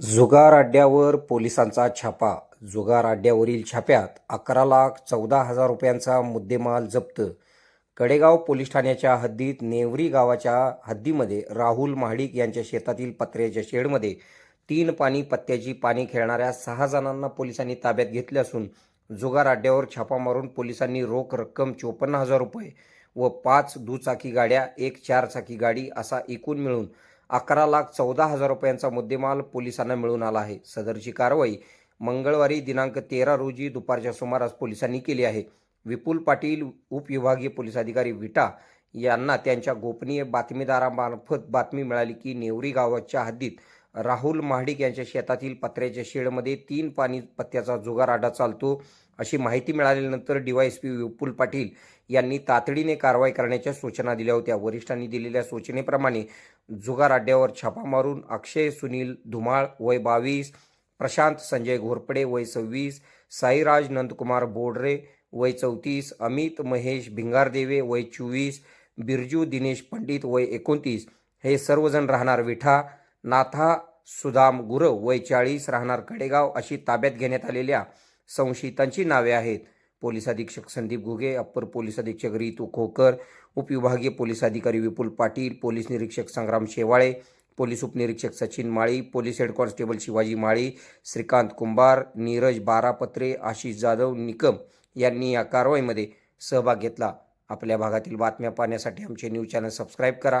जुगार अड्ड्यावर पोलिसांचा छापा. जुगार अड्ड्यावरील छाप्यात अकरा लाख चौदा हजार रुपयांचा मुद्देमाल जप्त. कडेगाव पोलीस ठाण्याच्या हद्दीत नेवरी गावाच्या हद्दीमध्ये राहुल महाडिक यांच्या शेतातील पत्र्याच्या शेडमध्ये तीन पाणी पत्त्याची पाणी खेळणाऱ्या सहा जणांना पोलिसांनी ताब्यात घेतले असून जुगार अड्ड्यावर छापा मारून पोलिसांनी रोख रक्कम चोपन्न हजार रुपये व पाच दुचाकी गाड्या एक चारचाकी गाडी असा एकूण मिळून अकरा लाख चौदा हजार रुपयांचा मुद्देमाल पोलिसांना मिळून आला आहे. सदरची कारवाई मंगळवारी दिनांक तेरा रोजी दुपारच्या सुमारास पोलिसांनी केली आहे. विपुल पाटील उपविभागीय पोलीस अधिकारी विटा यांना त्यांच्या गोपनीय बातमीदारामार्फत बातमी मिळाली की नेवरी गावाच्या हद्दीत राहुल महाडिक यांच्या शेतातील पत्र्याच्या शेडमध्ये तीन पाणी पत्त्याचा जुगार आडा चालतो. अशी माहिती मिळाल्यानंतर डीवायएसपी विपुल पाटील यांनी तातडीने कारवाई करण्याच्या सूचना दिल्या होत्या. वरिष्ठांनी दिलेल्या सूचनेप्रमाणे जुगार अड्ड्यावर छापा मारून अक्षय सुनील धुमाळ वय बावीस प्रशांत संजय घोरपडे वय सव्वीस साईराज नंदकुमार बोडरे वय चौतीस अमित महेश भिंगारदेवे वय चोवीस बिरजू दिनेश पंडित वय एकोणतीस. हे सर्वजण राहणार विठा. नाथा सुदाम गुरव वय चाळीस राहणार कडेगाव अशी ताब्यात घेण्यात आलेल्या संशयितांची नावे आहेत. पोलीस अधीक्षक संदीप घुगे अप्पर पोलीस अधीक्षक रितू खोकर उपविभागीय पोलीस अधिकारी विपुल पाटील पोलीस निरीक्षक संग्राम शेवाळे पोलीस उपनिरीक्षक Sachin Mali police head constable Shivaji Mali Shrikant Kumbhar Neeraj Barapatre Ashish Jadhav Nikam यांनी या कारवाईमध्ये सहभाग घेतला. आपल्या भागातील बातम्या पाहण्यासाठी आमचे न्यूज चॅनल सबस्क्राईब करा.